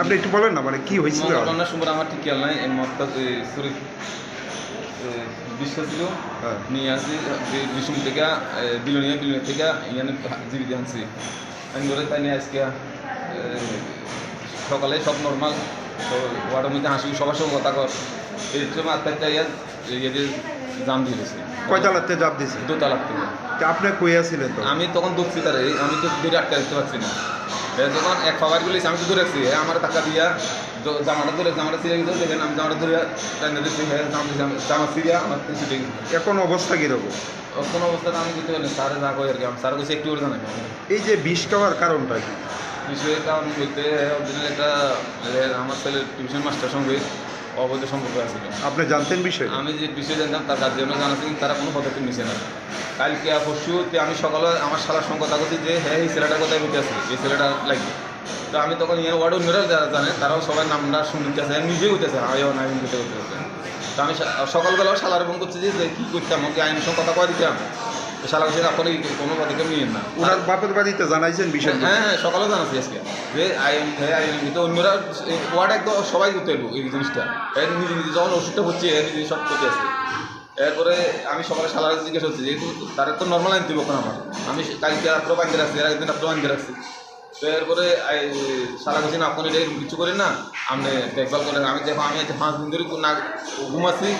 আপনি একটু বলেন না মানে কি হয়েছিল? ঘটনার সময় আমার ঠিক খেয়াল নাই মদটা সরি বিশ্বাস ছিল। নিয়ে আসি বিষ্ণু থেকে বিলনিয়া বিলনিয়া থেকে ইয়ানে জীবিত আনছি। আমি ধরে তাই নিয়ে আজকে সকালে সব নর্মাল তো ওয়ার্ডের মধ্যে হাসি সবার সঙ্গে কথা কর। এই আত্মাটা ইয়া জাম দিয়ে দিয়েছে। কয়তালাতে চাপ দিছে? দোতলার থেকে তা আপনি কইয়া ছিলেন তো আমি তখন দৌড়ছি তারে আমি তো দূরে আটকে রাখতে পারছি না। যখন এক পাওয়ার গুলি আমি তো দূরে এ আমার টাকা দিয়া জামাটা ধরে জামাটা সিরিয়া গেছে দেখেন আমি জামাটা ধরে টাইনে দিচ্ছি হ্যাঁ জামা- সিরিয়া আমার গেছে। এখন অবস্থা কীরকম? কোনো অবস্থাতে আমি দিতে পারি স্যারে যা কই আর কি আমি স্যার কাছে একটু করে জানাই। এই যে বিষ খাওয়ার কারণটা কি? বিষয়ের কারণ বলতে একটা আমার ছেলের টিউশন মাস্টার সঙ্গে অবৈধ সম্পর্ক আছে আপনি জানতেন বিষয় আমি যে বিষয় জানতাম তার গার্জিয়ানও জানাচ্ছি কিন্তু তারা কোনো পদক্ষেপ নিছে না। কালকে আর পরশুতে আমি সকালে আমার শালার সঙ্গে কথা বলছি যে হ্যাঁ এই ছেলেটার কথাই বলতে আসছি এই ছেলেটা লাগবে তো আমি তখন ইয়ার ওয়ার্ড অন্যরা যারা জানে তারাও সবাই নামটা শুনতে আছে আমি নিজেই হইতেছে আমিও না আমি বলতে করতে তো আমি সকালবেলাও শালার ফোন করছি যে যে কী করতাম? ওকে আইনের সঙ্গে কথা কয়ে দিতাম। তো শালা বলছে কোনো পদক্ষেপ নিয়েন না। ওনার বাপের বাড়িতে জানাইছেন বিষয় হ্যাঁ হ্যাঁ সকালেও জানাচ্ছি আজকে। যে আইন হ্যাঁ আইন তো অন্যরা ওয়ার্ড একদম সবাই করতে পারব এই জিনিসটা। এর নিজে নিজে যখন ওষুধটা হচ্ছে এর নিজে সব করতে আছে। এরপরে আমি সকালে সালার জিজ্ঞেস হচ্ছে যেহেতু তারা তো নর্মাল আইন দিব আমার? আমি কালকে রাত্রে বাঁধতে রাখছি এর আগের দিন রাত্রে বাঁধতে রাখছি। তো এরপরে সারা না আপনি এটা কিছু করেন না। আপনি দেখভাল করেন। আমি দেখো আমি আজকে পাঁচ দিন ধরে না ঘুমাচ্ছি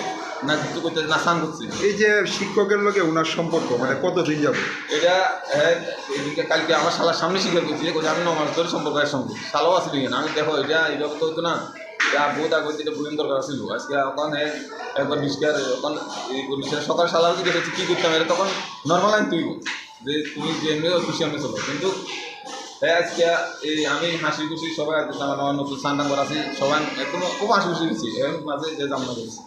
না কিছু করতে না স্নান করছি এই যে শিক্ষকের লোকে ওনার সম্পর্ক মানে কতদিন যাবে এটা হ্যাঁ এদিকে কালকে আমার শালার সামনে স্বীকার করছি যে আমি ন মাস ধরে সম্পর্ক সঙ্গে শালাও আসলি না আমি দেখো এটা এইভাবে তো হতো না। যা বহুত আগে এটা বুঝেন দরকার ছিল আজকে ওখানে হ্যাঁ একবার বিষ্কার এই সকাল শালাও জিজ্ঞেস হচ্ছে কী করতাম? এটা তখন নর্মাল আইন তুই যে তুমি যে এমনি খুশি আমি চলো। কিন্তু হ্যাঁ আজকে এই আমি হাসি খুশি সবাই আমার নতুন সান্ডাং করা আছি সবাই একদম খুব হাসি খুশি এর মাঝে যে জামনা করেছি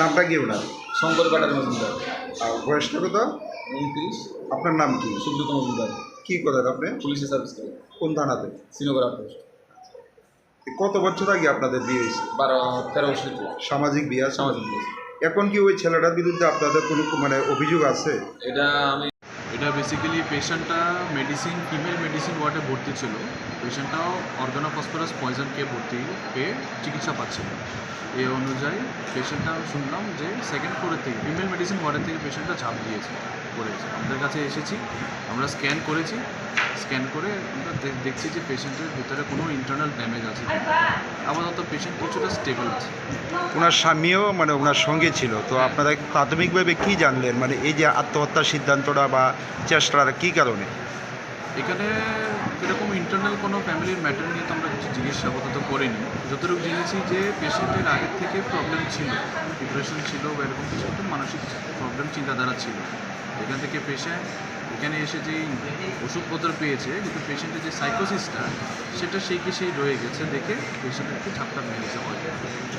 নামটা কি ওনার? শঙ্কর ব্যাটার মজুমদার। আর বয়সটা কত? উনত্রিশ। আপনার নাম কি? সুব্রত মজুমদার। কী করেন আপনি? পুলিশের সার্ভিস করেন কোন থানাতে? শ্রীনগর আউটপোস্ট। কত বছর আগে আপনাদের বিয়ে হয়েছে? বারো তেরো বছর সামাজিক বিয়ে সামাজিক বিয়ে। এখন কি ওই ছেলেটার বিরুদ্ধে আপনাদের কোনো মানে অভিযোগ আছে? এটা আমি এটা বেসিক্যালি পেশেন্টটা মেডিসিন ফিমেল মেডিসিন ওয়ার্ডে ভর্তি ছিল। পেশেন্টটাও অর্গানোফসফরাস পয়জন খেয়ে ভর্তি পেয়ে চিকিৎসা পাচ্ছিল। এই অনুযায়ী পেশেন্টটা শুনলাম যে সেকেন্ড ফ্লোরের থেকে ফিমেল মেডিসিন ওয়ার্ডের থেকে পেশেন্টটা ঝাঁপ দিয়েছে, করেছে। আমাদের কাছে এসেছি, আমরা স্ক্যান করেছি। স্ক্যান করে আমরা দেখছি যে পেশেন্টের ভিতরে কোনো ইন্টারনাল ড্যামেজ আছে। আপাতত পেশেন্ট কিছুটা স্টেবল আছে। ওনার স্বামীও মানে ওনার সঙ্গে ছিল। তো আপনারা প্রাথমিকভাবে কি জানলেন? মানে এই যে আত্মহত্যার সিদ্ধান্তটা বা চেষ্টাটা কি কারণে? এখানে এরকম ইন্টারনাল কোনো ফ্যামিলির ম্যাটার নিয়ে তো আমরা কিছু জিজ্ঞাসা আপাতত করিনি। যতটুকু জেনেছি যে পেশেন্টের আগের থেকে প্রবলেম ছিল ডিপ্রেশন ছিল বা এরকম কিছু একটা মানসিক প্রবলেম চিন্তাধারা ছিল। এখান থেকে পেশেন্ট এখানে এসে যেই ওষুধপত্র পেয়েছে, কিন্তু পেশেন্টের যে সাইকোসিসটা সেটা সেই কি সেই রয়ে গেছে দেখে পেশেন্টের একটু ঝাপটা মেরেছে হয়তো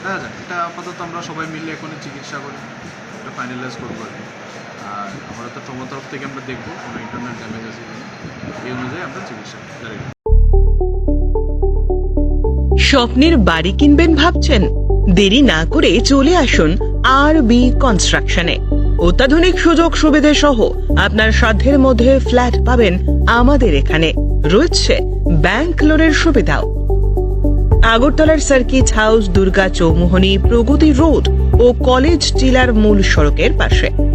দেখা যাক, এটা আপাতত আমরা সবাই মিলে এখন চিকিৎসা করি, এটা ফাইনালাইজ করব আর কি। আর আমরা তো তোমার তরফ থেকে আমরা দেখব কোনো ইন্টারনাল ড্যামেজ আছে এই অনুযায়ী আমরা চিকিৎসা। স্বপ্নের বাড়ি কিনবেন ভাবছেন? দেরি না করে চলে আসুন আর বি কনস্ট্রাকশনে অত্যাধুনিক সুযোগ সুবিধে সহ আপনার সাধ্যের মধ্যে ফ্ল্যাট পাবেন আমাদের এখানে। রয়েছে ব্যাংক লোনের সুবিধাও। আগরতলার circuit house Durga Choumuhani, Pragati road ও কলেজ টিলার মূল সড়কের পাশে।